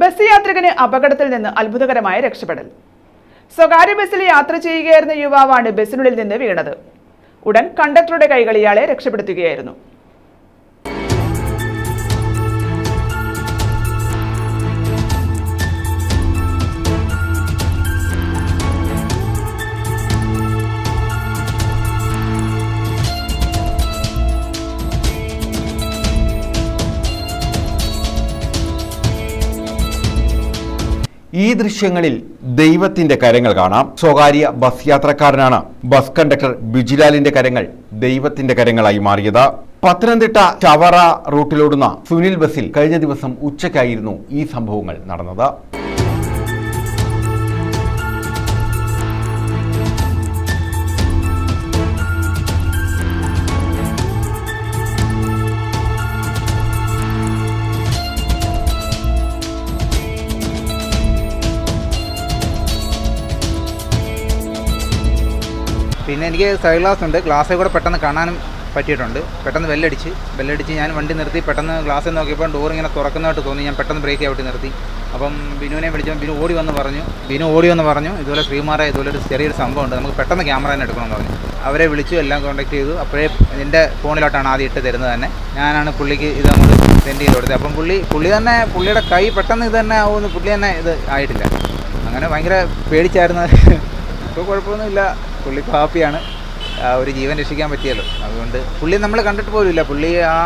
Bus യാത്രികന് അപകടത്തിൽ നിന്ന് അത്ഭുതകരമായ രക്ഷപ്പെടൽ. സ്വകാര്യ ബസ്സിൽ യാത്ര ചെയ്യുകയായിരുന്ന യുവാവാണ് ബസ്സിനുള്ളിൽ നിന്ന് വീണത്. ഉടൻ കണ്ടക്ടറുടെ കൈകൾ ഇയാളെ രക്ഷപ്പെടുത്തുകയായിരുന്നു. ഈ ദൃശ്യങ്ങളിൽ ദൈവത്തിന്റെ കരങ്ങൾ കാണാം. സ്വകാര്യ ബസ് യാത്രക്കാരനാണ് ബസ് കണ്ടക്ടർ ബിജിലാലിന്റെ കരങ്ങൾ ദൈവത്തിന്റെ കരങ്ങളായി മാറിയത്. പത്തനംതിട്ട ചവറ റൂട്ടിലോടുന്ന സുനിൽ ബസിൽ കഴിഞ്ഞ ദിവസം ഉച്ചയ്ക്കായിരുന്നു ഈ സംഭവങ്ങൾ നടന്നത്. പിന്നെ എനിക്ക് സൈഡ് ഗ്ലാസ് ഉണ്ട്. ഗ്ലാസ്സിൽ കൂടെ പെട്ടെന്ന് കാണാനും പറ്റിയിട്ടുണ്ട്. പെട്ടെന്ന് ബെല്ലടിച്ച് ബെല്ലടിച്ച് ഞാൻ വണ്ടി നിർത്തി. പെട്ടെന്ന് ഗ്ലാസ്സിൽ നോക്കിയപ്പോൾ ഡോർ ഇങ്ങനെ തുറക്കുന്നതായിട്ട് തോന്നി. ഞാൻ പെട്ടെന്ന് ബ്രേക്ക് ഔട്ട് നിർത്തി. അപ്പം ബിനുവിനെ വിളിച്ചപ്പോൾ ബിനു ഓടി വന്ന് പറഞ്ഞു. ബിനു ഓടി വന്ന് പറഞ്ഞു. ഇതുപോലെ ശ്രീമാറെ ഇതുപോലെ ഒരു ചെറിയൊരു സംഭവം ഉണ്ട് നമുക്ക് പെട്ടെന്ന് ക്യാമറ തന്നെ എടുക്കണമെന്ന് പറഞ്ഞു. അവരെ വിളിച്ചു എല്ലാം കോൺടാക്ട് ചെയ്തു. അപ്പോഴേ എന്റെ ഫോണിലോട്ടാണ് ആദ്യം ഇട്ട് തരുന്നത് തന്നെ. ഞാനാണ് പുള്ളിക്ക് ഇത് അങ്ങോട്ട് സെൻഡ് ചെയ്ത് കൊടുത്തത്. അപ്പം പുള്ളി പുള്ളി തന്നെ പുള്ളിയുടെ കൈ പെട്ടെന്ന് ഇത് തന്നെ ആവുമെന്ന് പുള്ളി തന്നെ ഇത് ആയിട്ടില്ല. അങ്ങനെ ഭയങ്കര പേടിച്ചായിരുന്നു. ഇപ്പോൾ കുഴപ്പമൊന്നുമില്ല. പുള്ളി ഹാപ്പിയാണ്. ഒരു ജീവൻ രക്ഷിക്കാൻ പറ്റിയല്ലോ. അതുകൊണ്ട് പുള്ളി നമ്മൾ കണ്ടിട്ട് പോലുമില്ല. പുള്ളി ആ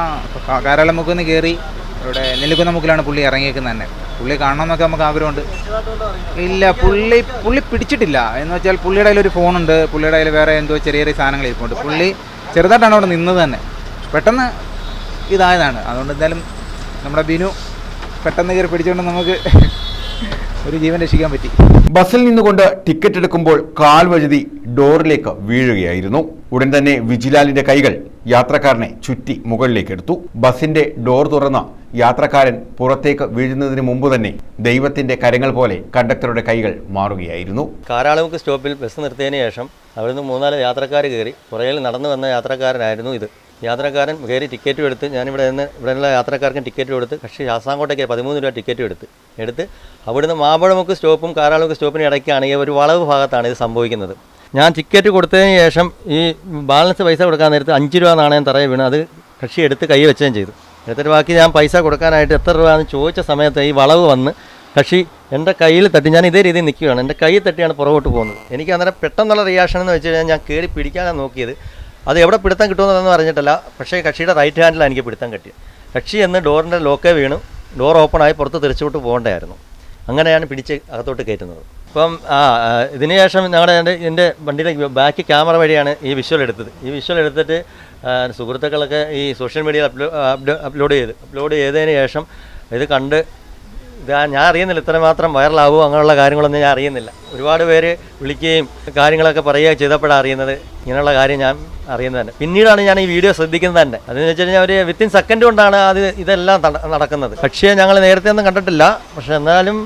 കാരാളം കാരാളമുക്കിൽ നിന്ന് കയറി ഇവിടെ നെല്ലിക്കുന്നമുക്കിലാണ് പുള്ളി ഇറങ്ങിയേക്കുന്നത് തന്നെ. പുള്ളി കാണണമെന്നൊക്കെ നമുക്ക് ആഗ്രഹമുണ്ട്. ഇല്ല പുള്ളി പുള്ളി പിടിച്ചിട്ടില്ല. എന്ന് വെച്ചാൽ പുള്ളിയുടെ കയ്യിൽ ഒരു ഫോണുണ്ട്. പുള്ളിയുടെ കയ്യിൽ വേറെ എന്തോ ചെറിയ ചെറിയ സാധനങ്ങൾ ഇരിപ്പുണ്ട്. പുള്ളി ചെറുതായിട്ടാണ് അവിടെ നിന്നത് തന്നെ. പെട്ടെന്ന് ഇതായതാണ്. അതുകൊണ്ട് എന്തായാലും നമ്മുടെ ബിനു പെട്ടെന്ന് കയറി പിടിച്ചുകൊണ്ട് നമുക്ക് ഒരു ജീവൻ രക്ഷിക്കാൻ പറ്റി. ബസ്സിൽ നിന്നുകൊണ്ട് ടിക്കറ്റ് എടുക്കുമ്പോൾ കാൽ വഴുതി ഡോറിലേക്ക് വീഴുകയായിരുന്നു. ഉടൻ തന്നെ വിജിലാലിന്റെ കൈകൾ യാത്രക്കാരനെ ചുറ്റി മുകളിലേക്ക് എടുത്തു. ബസിന്റെ ഡോർ തുറന്ന യാത്രക്കാരൻ പുറത്തേക്ക് വീഴുന്നതിന് മുമ്പ് തന്നെ ദൈവത്തിന്റെ കരങ്ങൾ പോലെ കണ്ടക്ടറുടെ കൈകൾ മാറുകയായിരുന്നു. കാരാളമുക്ക് സ്റ്റോപ്പിൽ ബസ് നിർത്തിയതിനു ശേഷം അവിടുന്ന് മൂന്നാൽ യാത്രക്കാർ കയറി പുറകിൽ നടന്നു വന്ന യാത്രക്കാരനായിരുന്നു ഇത്. യാത്രക്കാരൻ കയറി ടിക്കറ്റും എടുത്ത് ഞാനിവിടെ നിന്ന് ഇവിടെയുള്ള യാത്രക്കാർക്കും ടിക്കറ്റും എടുത്ത് കക്ഷി ശാസ്താംകോട്ടേക്ക് പതിമൂന്ന് രൂപ ടിക്കറ്റും എടുത്ത് എടുത്ത് അവിടുന്ന് മാമ്പഴമുക്ക് സ്റ്റോപ്പും കാരാളമുക്ക് സ്റ്റോപ്പിന് ഇടയ്ക്കാണ് ഈ ഒരു വളവ് ഭാഗത്താണ് ഇത് സംഭവിക്കുന്നത്. ഞാൻ ടിക്കറ്റ് കൊടുത്തതിന് ശേഷം ഈ ബാലൻസ് പൈസ കൊടുക്കാൻ നേരത്ത് അഞ്ച് രൂപ നാണയം തറയെ വീണ് അത് കക്ഷി എടുത്ത് കൈ വെച്ചുകയും ചെയ്തു. എടുത്തിട്ട് ബാക്കി ഞാൻ പൈസ കൊടുക്കാനായിട്ട് എത്ര രൂപയെന്ന് ചോദിച്ച സമയത്ത് ഈ വളവ് വന്ന് കക്ഷി എന്റെ കയ്യിൽ തട്ടി ഞാൻ ഇതേ രീതിയിൽ നിൽക്കുകയാണ്. എന്റെ കൈ തട്ടിയാണ് പുറകോട്ട് പോകുന്നത്. എനിക്ക് അന്നേരം പെട്ടെന്നുള്ള റിയാക്ഷൻ എന്ന് വെച്ച് കഴിഞ്ഞാൽ ഞാൻ കയറി പിടിക്കാനാണ് നോക്കിയത് അത് എവിടെ പിടുത്തം കിട്ടുമെന്നൊന്നും അറിഞ്ഞിട്ടില്ല. പക്ഷേ കക്ഷിയുടെ റൈറ്റ് ഹാൻഡിലാണ് എനിക്ക് പിടുത്തം കിട്ടിയത്. കക്ഷി എന്ന് ഡോറിന്റെ ലോക്കേ വീണു ഡോർ ഓപ്പണായി പുറത്ത് തിരിച്ചുവിട്ട് പോകേണ്ടതായിരുന്നു. അങ്ങനെയാണ് പിടിച്ച് അകത്തോട്ട് കയറ്റുന്നത്. ഇപ്പം ആ ഇതിന് ശേഷം ഞങ്ങളുടെ എന്റെ എന്റെ വണ്ടിയിലെ ബാക്ക് ക്യാമറ വഴിയാണ് ഈ വിഷ്വൽ എടുത്തത്. ഈ വിഷ്വൽ എടുത്തിട്ട് സുഹൃത്തുക്കളൊക്കെ ഈ സോഷ്യൽ മീഡിയയിൽ അപ്ലോ- അപ്ലോഡ് ചെയ്ത് അപ്ലോഡ് ചെയ്തതിന് ശേഷം ഇത് കണ്ട് ഇത് ഞാൻ അറിയുന്നില്ല ഇത്രമാത്രം വൈറലാകുമോ അങ്ങനെയുള്ള കാര്യങ്ങളൊന്നും ഞാൻ അറിയുന്നില്ല. ഒരുപാട് പേര് വിളിക്കുകയും കാര്യങ്ങളൊക്കെ പറയുകയും ചെയ്തപ്പോഴാണ് അറിയുന്നത്. ഇങ്ങനെയുള്ള കാര്യം ഞാൻ അറിയുന്നത് തന്നെ പിന്നീടാണ് ഞാൻ ഈ വീഡിയോ ശ്രദ്ധിക്കുന്നത് തന്നെ അതെന്ന് വെച്ച് കഴിഞ്ഞാൽ ഒരു വിത്തിൻ സെക്കൻഡ് കൊണ്ടാണ് അത് ഇതെല്ലാം നടക്കുന്നത്. പക്ഷേ ഞങ്ങൾ നേരത്തെ ഒന്നും കണ്ടിട്ടില്ല. പക്ഷെ എന്നാലും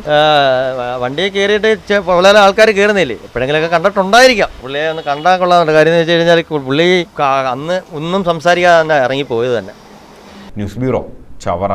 വണ്ടിയെ കയറിയിട്ട് വളരെ ആൾക്കാർ കയറുന്നില്ലേ എപ്പോഴെങ്കിലുമൊക്കെ കണ്ടിട്ടുണ്ടായിരിക്കാം. പുള്ളിയെ ഒന്ന് കണ്ടാൽ കൊള്ളാറുണ്ട് കാര്യം എന്ന് വെച്ച് കഴിഞ്ഞാൽ പുള്ളി അന്ന് ഒന്നും സംസാരിക്കാതെ തന്നെ ഇറങ്ങിപ്പോയത് തന്നെ. News bureau Chavara.